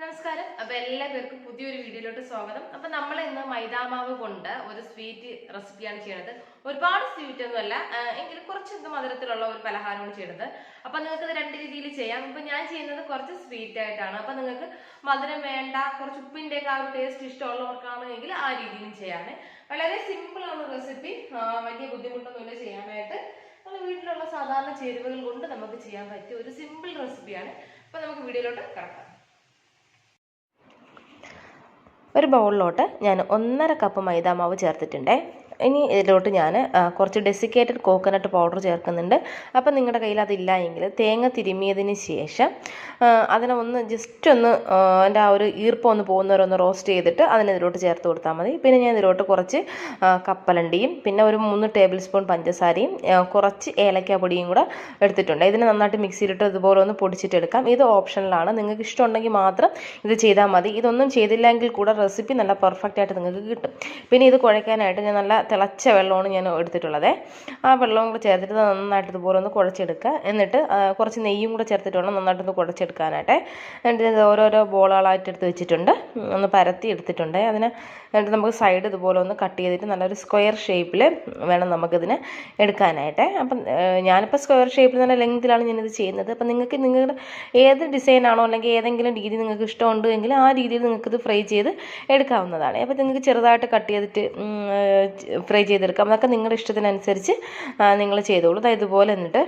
നമസ്കാരം. അപ്പൊ എല്ലാ പേർക്കും പുതിയൊരു വീഡിയോയിലോട്ട് സ്വാഗതം. അപ്പൊ നമ്മൾ ഇന്ന് മൈദാമാവ് കൊണ്ട് ഒരു സ്വീറ്റ് റെസിപ്പിയാണ് ചെയ്യണത് ഒരുപാട് സ്വീറ്റ് ഒന്നുമല്ല എങ്കിലും കുറച്ച് മധുരത്തിലുള്ള ഒരു പലഹാരമാണ് ചെയ്യണത് അപ്പൊ നിങ്ങൾക്ക് ഇത് രണ്ട് രീതിയിൽ ചെയ്യാം. ഇപ്പൊ ഞാൻ ചെയ്യുന്നത് കുറച്ച് സ്വീറ്റ് ആയിട്ടാണ്. അപ്പൊ നിങ്ങൾക്ക് മധുരം വേണ്ട കുറച്ച് ഉപ്പിന്റെ ഒക്കെ ആ ഒരു ടേസ്റ്റ് ഇഷ്ടമുള്ളവർക്കാണെങ്കിൽ ആ രീതിയിലും ചെയ്യാന് വളരെ സിമ്പിൾ ആണ് റെസിപ്പി വലിയ ബുദ്ധിമുട്ടൊന്നുമില്ല ചെയ്യാനായിട്ട്. നമ്മൾ വീട്ടിലുള്ള സാധാരണ ചേരുവകൾ കൊണ്ട് നമുക്ക് ചെയ്യാൻ പറ്റിയ ഒരു സിമ്പിൾ റെസിപ്പിയാണ് അപ്പൊ നമുക്ക് വീഡിയോയിലോട്ട് കിടക്കാം. ഒരു ബൗളിലോട്ട് ഞാൻ ഒന്നര കപ്പ് മൈദാമാവ് ചേർത്തിട്ടുണ്ട്. ഇനി ഇതിലോട്ട് ഞാൻ കുറച്ച് ഡെസിക്കേറ്റഡ് കോക്കനട്ട് പൗഡർ ചേർക്കുന്നുണ്ട്. അപ്പം നിങ്ങളുടെ കയ്യിൽ അതില്ല എങ്കിൽ തേങ്ങ തിരുമിയതിന് ശേഷം അതിനെ ഒന്ന് ജസ്റ്റ് ഒന്ന് എന്റെ ആ ഒരു ഈർപ്പം ഒന്ന് പോകുന്നവരെ ഒന്ന് റോസ്റ്റ് ചെയ്തിട്ട് അതിന് ഇതിലോട്ട് ചേർത്ത് കൊടുത്താൽ മതി. പിന്നെ ഞാൻ ഇതിലോട്ട് കുറച്ച് കപ്പലണ്ടിയും പിന്നെ ഒരു മൂന്ന് ടേബിൾ സ്പൂൺ പഞ്ചസാരയും കുറച്ച് ഏലക്ക പൊടിയും കൂടെ എടുത്തിട്ടുണ്ട്. ഇതിനെ നന്നായിട്ട് മിക്സിയിലിട്ട് ഇതുപോലെ ഒന്ന് പൊടിച്ചിട്ടെടുക്കാം ഇത് ഓപ്ഷനിലാണ്. നിങ്ങൾക്ക് ഇഷ്ടമുണ്ടെങ്കിൽ മാത്രം ഇത് ചെയ്താൽ മതി. ഇതൊന്നും ചെയ്തില്ലെങ്കിൽ കൂടെ റെസിപ്പി നല്ല പെർഫെക്റ്റ് ആയിട്ട് നിങ്ങൾക്ക് കിട്ടും. പിന്നെ ഇത് കുഴയ്ക്കാനായിട്ട് ഞാൻ നല്ല തിളച്ച വെള്ളമാണ് ഞാൻ എടുത്തിട്ടുള്ളത്. ആ വെള്ളവും കൂടെ ചേർത്തിട്ട് നന്നായിട്ട് ഇതുപോലെ ഒന്ന് കുഴച്ചെടുക്കുക. എന്നിട്ട് കുറച്ച് നെയ്യും കൂടെ ചേർത്തിട്ട് വേണം നന്നായിട്ടൊന്ന് കുഴച്ചെടുക്കാനായിട്ട്. എന്നിട്ട് ഓരോരോ ബോളുകളായിട്ട് എടുത്ത് വെച്ചിട്ടുണ്ട്. ഒന്ന് പരത്തി എടുത്തിട്ടുണ്ട്. അതിന് എന്നിട്ട് നമുക്ക് സൈഡ് ഇതുപോലെ ഒന്ന് കട്ട് ചെയ്തിട്ട് നല്ലൊരു സ്ക്വയർ ഷേപ്പിൽ വേണം നമുക്കിതിന് എടുക്കാനായിട്ട്. അപ്പം ഞാനിപ്പോൾ സ്ക്വയർ ഷേപ്പിൽ നല്ല ലെങ്തിലാണ് ഞാനിത് ചെയ്യുന്നത്. അപ്പം നിങ്ങൾക്ക് നിങ്ങളുടെ ഏത് ഡിസൈൻ ആണോ അല്ലെങ്കിൽ ഏതെങ്കിലും രീതി നിങ്ങൾക്ക് ഇഷ്ടമുണ്ട് എങ്കിൽ ആ രീതിയിൽ നിങ്ങൾക്കിത് ഫ്രൈ ചെയ്ത് എടുക്കാവുന്നതാണ്. അപ്പോൾ നിങ്ങൾക്ക് ചെറുതായിട്ട് കട്ട് ചെയ്തിട്ട് ഫ്രൈ ചെയ്തെടുക്കാം. അതൊക്കെ നിങ്ങളുടെ ഇഷ്ടത്തിനനുസരിച്ച് നിങ്ങൾ ചെയ്തോളൂ. ഇതുപോലെ എന്നിട്ട്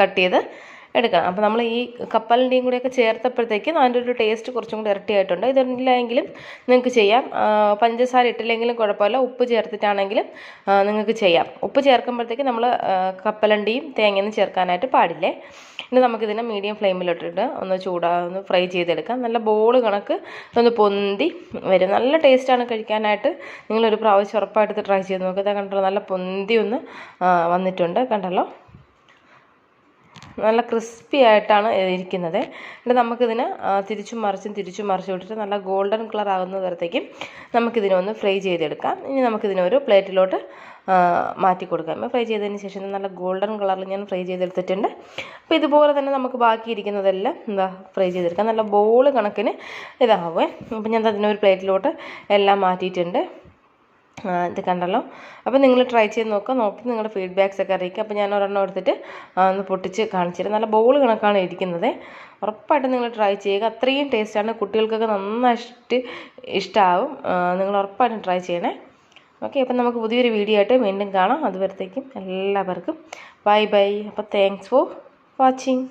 കട്ട് ചെയ്ത് എടുക്കണം. അപ്പോൾ നമ്മൾ ഈ കപ്പലിന്റെയും കൂടെയൊക്കെ ചേർത്തപ്പോഴത്തേക്കും അതിന്റെ ഒരു ടേസ്റ്റ് കുറച്ചും കൂടി ഇരട്ടിയായിട്ടുണ്ട് ഇതില്ലെങ്കിലും നിങ്ങൾക്ക് ചെയ്യാം. പഞ്ചസാര ഇട്ടില്ലെങ്കിലും കുഴപ്പമില്ല. ഉപ്പ് ചേർത്തിട്ടാണെങ്കിലും നിങ്ങൾക്ക് ചെയ്യാം. ഉപ്പ് ചേർക്കുമ്പോഴത്തേക്ക് നമ്മൾ കപ്പലണ്ടിയും തേങ്ങയും ചേർക്കാനായിട്ട് പാടില്ലേ? ഇനി നമുക്കിതിനെ മീഡിയം ഫ്ലെയിമിലിട്ടിട്ട് ഒന്ന് ചൂടാ ഒന്ന് ഫ്രൈ ചെയ്തെടുക്കാം. നല്ല ബോൾ കണക്ക് ഒന്ന് പൊന്തി വരും. നല്ല ടേസ്റ്റാണ് കഴിക്കാനായിട്ട്. നിങ്ങളൊരു പ്രാവശ്യം ഉറപ്പായിട്ട് ട്രൈ ചെയ്ത് നോക്കുക കണ്ടല്ലോ നല്ല പൊന്തി ഒന്ന് വന്നിട്ടുണ്ട്. കണ്ടല്ലോ? നല്ല ക്രിസ്പി ആയിട്ടാണ് ഇരിക്കുന്നത്. എന്നിട്ട് നമുക്കിതിന് തിരിച്ചും മറിച്ചും തിരിച്ചും മറിച്ചും ഇട്ടിട്ട് നല്ല ഗോൾഡൻ കളർ ആകുന്ന തരത്തേക്കും നമുക്കിതിനെ ഒന്ന് ഫ്രൈ ചെയ്തെടുക്കാം. ഇനി നമുക്കിതിനെ ഒരു പ്ലേറ്റിലോട്ട് മാറ്റി കൊടുക്കാം. ഫ്രൈ ചെയ്തതിന് ശേഷം നല്ല ഗോൾഡൻ കളറിൽ ഞാൻ ഫ്രൈ ചെയ്തെടുത്തിട്ടുണ്ട്. അപ്പോൾ ഇതുപോലെ തന്നെ നമുക്ക് ബാക്കി ഇരിക്കുന്നതെല്ലാം എന്താ ഫ്രൈ ചെയ്തെടുക്കാം. നല്ല ബോൾ കണക്കിന് ഇതാവുമേ അപ്പോൾ ഞാൻ അതിനൊരു പ്ലേറ്റിലോട്ട് എല്ലാം മാറ്റിയിട്ടുണ്ട്. ഇത് കണ്ടല്ലോ. അപ്പോൾ നിങ്ങൾ ട്രൈ ചെയ്ത് നോക്കുക നോക്കി നിങ്ങളുടെ ഫീഡ്ബാക്സ് ഒക്കെ അറിയിക്കുക അപ്പോൾ ഞാൻ ഒരെണ്ണം എടുത്തിട്ട് ഒന്ന് പൊട്ടിച്ച് കാണിച്ചിരുന്നു നല്ല ബോൾ കണക്കാണ് ഇരിക്കുന്നത്. ഉറപ്പായിട്ടും നിങ്ങൾ ട്രൈ ചെയ്യുക. അത്രയും ടേസ്റ്റാണ് കുട്ടികൾക്കൊക്കെ നന്നായിട്ട് ഇഷ്ടമാവും നിങ്ങൾ ഉറപ്പായിട്ടും ട്രൈ ചെയ്യണേ. ഓക്കെ അപ്പം നമുക്ക് പുതിയൊരു വീഡിയോ ആയിട്ട് വീണ്ടും കാണാം. അതുവരത്തേക്കും എല്ലാവർക്കും ബൈ ബൈ അപ്പോൾ താങ്ക്സ് ഫോർ വാച്ചിങ്